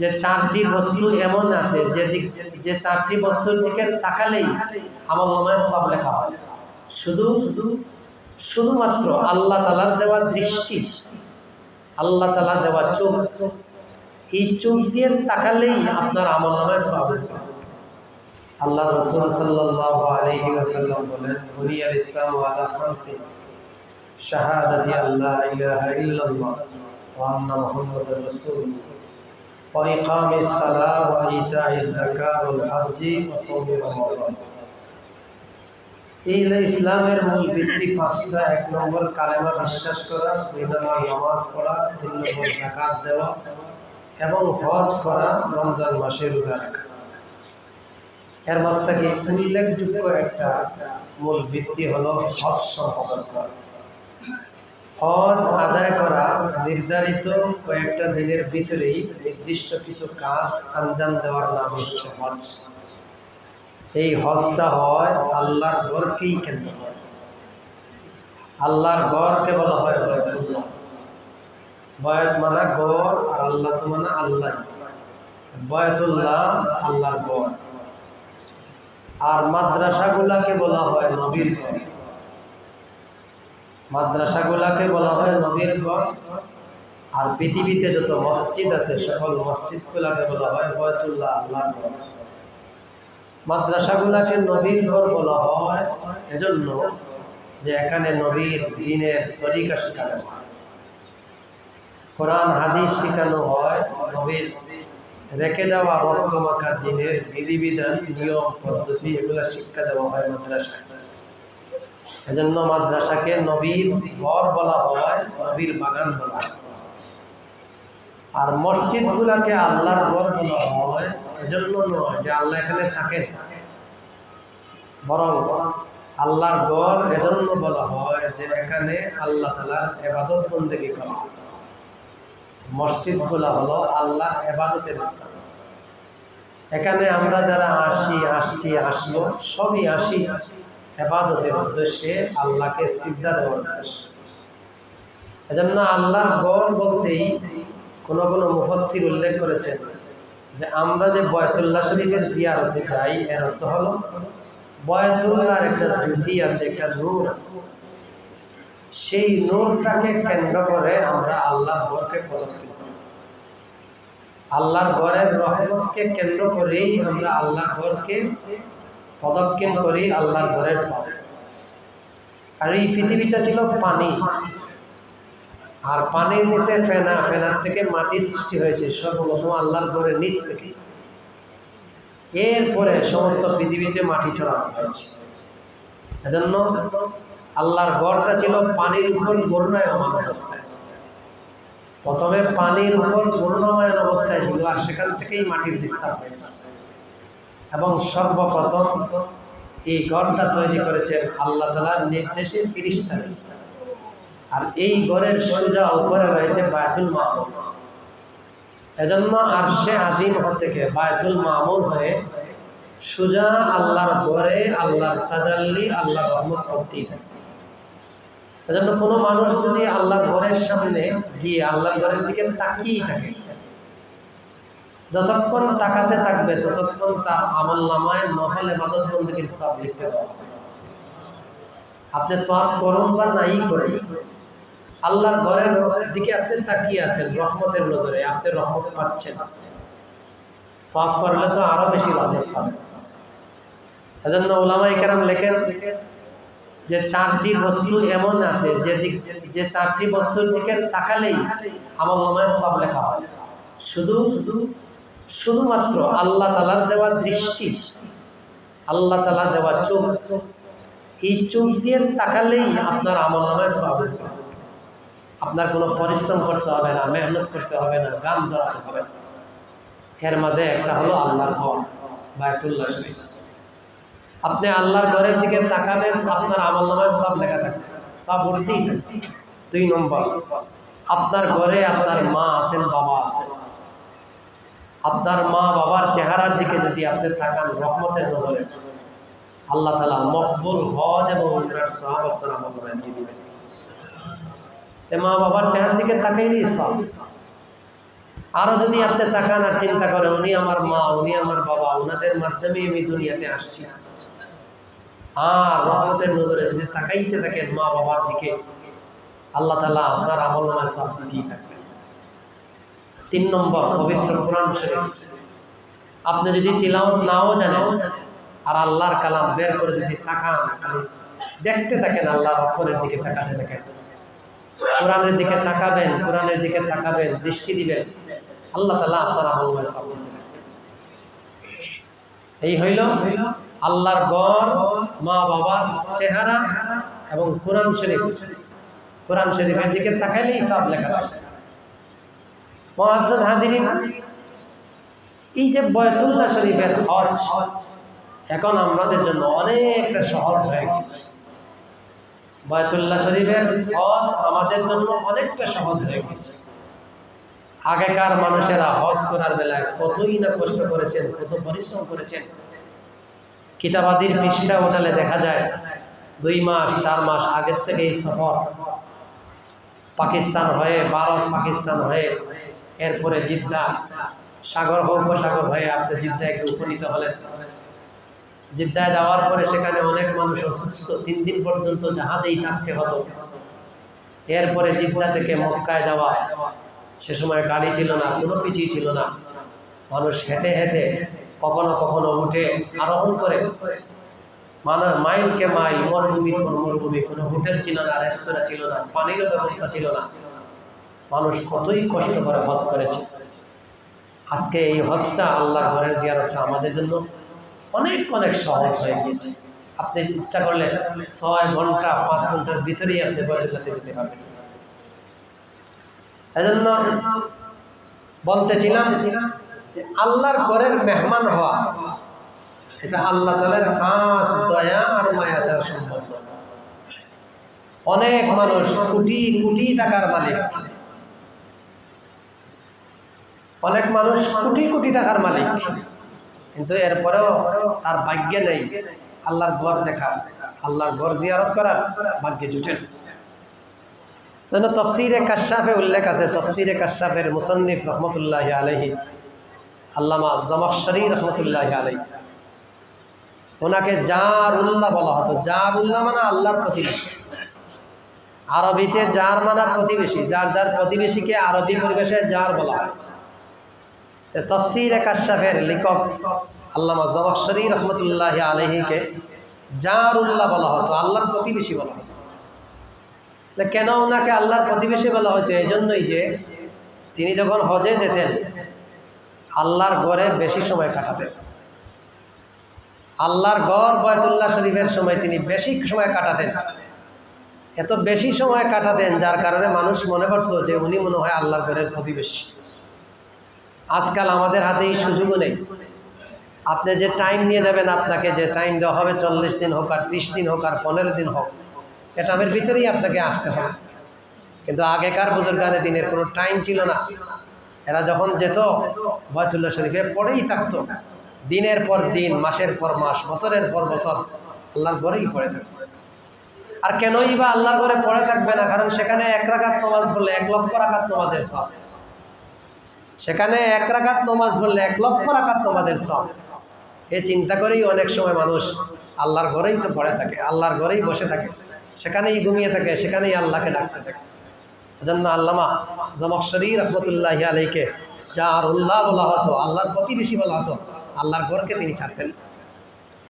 যে চারটি বস্তু এমন আছে যে দিক যে চারটি বস্তুর দিকে তাকালেই আমল নামায় সব লেখা হয় শুধু শুধুমাত্র আল্লাহ তালার দেওয়া দৃষ্টি, আল্লাহ তালা দেওয়া চোখ, এই চোখ দিয়ে তাকালেই আপনার আমল নামায় সব লেখা। আল্লাহ রসুল সাল্লাহ আলহি ওসাল্লাম বলেন বুনিয়াল ইসলাম ওয়ালা খামসিন, শাহাদাতি আল্লাহ ইলাহা ইল্লাল্লাহ আন্না মুহাম্মাদুর ইতাইজ যাকাত ওয়াল হজ্জি ওয়া সাওমি রমাদান এই ইসলামের মূল ভিত্তি পাঁচটা, এক নম্বর কালেমা বিশ্বাস করা, দুই নম্বর নামাজ পড়া, তিন নম্বর জাকাত দেওয়া এবং হজ করা, রমজান মাসে রোজা রাখা। এর থেকে উল্লেখযোগ্য একটা মূল ভিত্তি হলো হজ সম্পাদন করা। হজ আদায় করা নির্ধারিত কয়েকটা দিনের ভিতরেই নির্দিষ্ট কিছু কাজ আঞ্জাম দেওয়ার নাম হচ্ছে হজ। এই হজটা হয় আল্লাহর গড়কেই কেন্দ্র করে। আল্লাহর গড়কে বলা হয় বয়তুল্লাহ। বয়ত মানা গড় আর আল্লাহ তো মানা আল্লাহ। বয়তুল্লাহ আল্লাহর গড় আর মাদ্রাসাগুলাকে বলা হয় নবীর গড় মাদ্রাসাগুলাকে বলা হয় নবীর গড় আর পৃথিবীতে যত মসজিদ আছে, সকল মসজিদগুলাকে বলা হয় বয়তুল্লাহ আল্লাহর গড় মাদ্রাসাগুলাকে নবীর ঘর বলা হয় এজন্য যে এখানে নবীর দিনের তরিকা শেখানো হয়। কোরআন, হাদিস শেখানো হয় নবীর। রেখে দেওয়া রক্তমাখা দিনের বিধিবিধান, নিয়ম, পদ্ধতি, এগুলো শিক্ষা দেওয়া হয় মাদ্রাসায়। এজন্য মাদ্রাসাকে নবীর ঘর বলা হয়, নবীর বাগান বলা হয়। আর মসজিদগুলাকে আল্লাহর ঘর বলা হয়, এজন্য নয় যে আল্লাহ এখানে থাকেন। বরং আল্লাহর ঘর এজন্য বলা হয় যে এখানে আল্লাহ তালার এবাদত বন্দেগি করা মসজিদগুলা হলো আল্লাহ এবাদতের স্থান। এখানে আমরা যারা আসি, আসছি, আসব, সবই আসি। এবাদতের উদ্দেশ্যে আল্লাহকে সিজদা দেওয়ার উদ্দেশ্যে। এজন্য আল্লাহর গড় বলতেই কোনো কোনো মুফসির উল্লেখ করেছেন যে আমরা যে বয়তুল্লাহ শরীফের জিয়ারতে যাই, এর অর্থ হলো বয়তুল্লাহর একটা জ্যোতি আছে, একটা নূর আছে। সেই নূরটাকে কেন্দ্র করে আমরা আল্লাহর ঘরকে পদক্ষেপ আল্লাহর ঘরের রহমতকে কেন্দ্র করেই আমরা আল্লাহর ঘরকে পদক্ষেপ করি আল্লাহর ঘরের পথ। আর এই পৃথিবীটা ছিল পানি। আর পানির নিচে ফেনা, ফেনার থেকে মাটি সৃষ্টি হয়েছে, সর্বপ্রথম আল্লাহর ঘরের নিচ থেকে। এরপরে সমস্ত পৃথিবীতে মাটি ছড়ানো হয়েছে। এজন্য আল্লাহর গড়টা ছিল পানির উপর বর্ণায়মান অবস্থায়। প্রথমে পানির উপর বর্ণায়ন অবস্থায় ছিল আর সেখান থেকেই মাটির বিস্তার হয়েছে। এবং সর্বপ্রথম এই গড়টা তৈরি করেছেন আল্লাহ তালার নির্দেশে ফিরিস্তারে। আর এই গড়ের সোজা উপরে রয়েছে বায়তুল মামুন। এজন্য আর সে আজিম থেকে বায়তুল মামুন হয়ে সোজা আল্লাহর গড়ে আল্লাহর তাজাল্লি আল্লাহ রহমত করতেই থাকে। এজন্য কোনো মানুষ যদি আল্লাহর ঘরের সামনে গিয়ে আল্লাহর ঘরের দিকে তাকিয়েই থাকে যতক্ষণ তাকাতে থাকবে, ততক্ষণ তার আমল নামায় নহল এবাদত বন্দীর সব লিখতে হবে। আপনি তোয়াফ করুন বা নাই করেন, আল্লাহর ঘরের দিকে আপনি তাকিয়ে আছেন, রহমতের নজরে, আপনি রহমত পাচ্ছেন। তোয়াফ করলে তো আরও বেশি রহমত পাবেন এজন্য ওলামাই কেরাম লেখেন যে চারটি বস্তু এমন আছে, যে দিক, যে চারটি বস্তুর দিকে তাকালেই আমল নামায় সব লেখা হয়। শুধু শুধুমাত্র আল্লাহ তালার দেওয়া দৃষ্টি, আল্লাহ তালা দেওয়া চোখ, এই চোখ দিয়ে তাকালেই আপনার আমল নামায় সব আপনার কোনো পরিশ্রম করতে হবে না, মেহনত করতে হবে না গান জড়াতে হবে না। এর মাঝে একটা হলো আল্লাহর ঘর, বায়তুল্লাহ শরীফ। আপনি আল্লাহর ঘরের দিকে তাকাবেন, আপনার আমল নামায় সব লেখা থাকবে। সব উঠতেই থাকবে। দুই নম্বর, আপনার ঘরে আপনার মা আছেন, বাবা আছেন। আপনার মা বাবার চেহারার দিকে যদি আপনি তাকান, রহমতের নজরে। আল্লাহ তালা মকবুল হজ এবং সব আপনার আমল দিয়ে দিবেন। মা বাবার চেহারার দিকে তাকাইলেই সব আরও যদি আপনি তাকান আর চিন্তা করেন, উনি আমার মা, উনি আমার বাবা ওনাদের মাধ্যমে আমি দুনিয়াতে আসছি। আর রহমতের নজরে যদি তাকাইতে থাকেন মা বাবার দিকে, আল্লাহ তালা আপনার আমল নামায় সব দিতেই থাকবেন। তিন নম্বর, পবিত্র কোরআন শরীফ। আপনি যদি তিলাওয়াত নাও জানেন, আর আল্লাহর কালাম বের করে যদি তাকান দেখতে থাকেন আল্লাহর অক্ষরের দিকে তাকাতে থাকেন। কোরআনের দিকে তাকাবেন, কোরআনের দিকে তাকাবেন, দৃষ্টি দিবেন, আল্লাহ তালা আপনার আমল সব এই হইল আল্লাহর গড় মা বাবার চেহারা এবং কোরআন শরীফ। কোরআন শরীফের দিকে তাকাইলেই সব লেখা থাকে। এই যে বয়তুল্লাহ শরীফের হজ, এখন আমাদের জন্য অনেকটা সহজ হয়ে গেছে। বয়তুল্লাহ শরীফের হজ আমাদের জন্য অনেকটা সহজ হয়ে গেছে। আগেকার মানুষেরা হজ করার বেলায় কতই না কষ্ট করেছেন, কত পরিশ্রম করেছেন। কিতাবাদির পৃষ্ঠা ওঠালে দেখা যায়, দুই মাস, চার মাস আগের থেকে এই সফর। পাকিস্তান হয়ে, ভারত পাকিস্তান হয়ে এরপরে জিদ্দা, সাগর উপসাগর হয়ে আপনি জিদ্দায় উপনীত হলেন। জিদ্দায় যাওয়ার পরে সেখানে অনেক মানুষ অসুস্থ, তিন দিন পর্যন্ত জাহাজেই থাকতে হতো। এরপরে জিদ্দা থেকে মক্কায় যাওয়া, সে সময় গাড়ি ছিল না, কোনো কিছুই ছিল না। মানুষ হেঁটে হেঁটে, কখনো কখনো উঠে আরোহণ করে। মানে মাইলকে মাইল মরুভূমির পর মরুভূমি, কোনো হোটেল ছিল না, রেস্তোরাঁ ছিল না, পানিরও ব্যবস্থা ছিল না। মানুষ কতই কষ্ট করে হজ করেছে। আজকে এই হজটা আল্লাহর ঘরের জিয়ারতটা আমাদের জন্য অনেক অনেক সহজ হয়ে গিয়েছে। আপনি ইচ্ছা করলে ছয় ঘণ্টা, পাঁচ ঘণ্টার ভিতরেই আপনি বয়তুল্লাতে যেতে পারবেন। এজন্য বলতেছিলাম আল্লাহর ঘরের মেহমান হওয়া, এটা আল্লাহ তালের খাস দয়া আর মায়া সম্ভব অনেক মানুষ কোটি কোটি টাকার মালিক। অনেক মানুষ কোটি কোটি টাকার মালিক। কিন্তু এরপরেও তার ভাগ্যে নেই। আল্লাহর ঘর দেখা, আল্লাহর ঘর জিয়ারত করার ভাগ্যে জুটেন যেন তফসিরে কাশাফে উল্লেখ আছে, তফসিরে কাশাফের মুসন্নিফ রহমতুল্লাহ আলহি আল্লামা জমাশরী রহমতুল্লাহ আলহি ওনাকে জার উল্লাহ বলা হতো জার উল্লাহ মানে আল্লাহর প্রতিবেশী। আরবিতে যার মানা প্রতিবেশী, যার যার প্রতিবেশীকে আরবি পরিবেশে যার বলা হয়। তফসির কাশাফের লেখক আল্লামা জবাশরী রহমতুল্লাহ আলহিকে জার উল্লাহ বলা হতো, আল্লাহর প্রতিবেশী বলা হতো। কেন ওনাকে আল্লাহর প্রতিবেশী বলা হতো এই জন্যই যে তিনি যখন হজে যেতেন, আল্লাহর গড়ে বেশি সময় কাটাতেন। আল্লাহর গড় বয়তুল্লাহ শরীফের সময় তিনি বেশি সময় কাটাতেন। এত বেশি সময় কাটাতেন, যার কারণে মানুষ মনে করতো যে উনি মনে হয় আল্লাহর ঘরের প্রতিবেশী। আজকাল আমাদের হাতে এই সুযোগও নেই। আপনি যে টাইম নিয়ে যাবেন আপনাকে, যে টাইম দেওয়া হবে চল্লিশ দিন হোক আর ত্রিশ দিন হোক আর পনেরো দিন হোক, এটা আমার ভিতরেই আপনাকে আসতে হবে। কিন্তু আগেকার বুজুর্গানে দিনের কোনো টাইম ছিল না। এরা যখন যেত বয়তুল্লাহ শরীফে পড়েই থাকতো। দিনের পর দিন, মাসের পর মাস, বছরের পর বছর আল্লাহর ঘরেই পড়ে থাকতো। আর কেনই বা আল্লাহর ঘরে পড়ে থাকবে না? কারণ সেখানে এক রাখাত নমাজ পড়লে এক লক্ষ রাখাত নমাজের সব সেখানে এক রাখাত নমাজ বললে এক লক্ষ রাখাত নমাজের সব এ চিন্তা করেই অনেক সময় মানুষ আল্লাহর ঘরেই তো পড়ে থাকে, আল্লাহর ঘরেই বসে থাকে, সেখানেই ঘুমিয়ে থাকে, সেখানেই আল্লাহকে ডাকতে থাকে। এজন্য আল্লামা জমকশরী রহমতুল্লাহ আলীকে যা আর উল্লাহ বলা হতো, আল্লাহর প্রতিবেশী বলা হতো, আল্লাহর ঘরকে তিনি ছাড়তেন।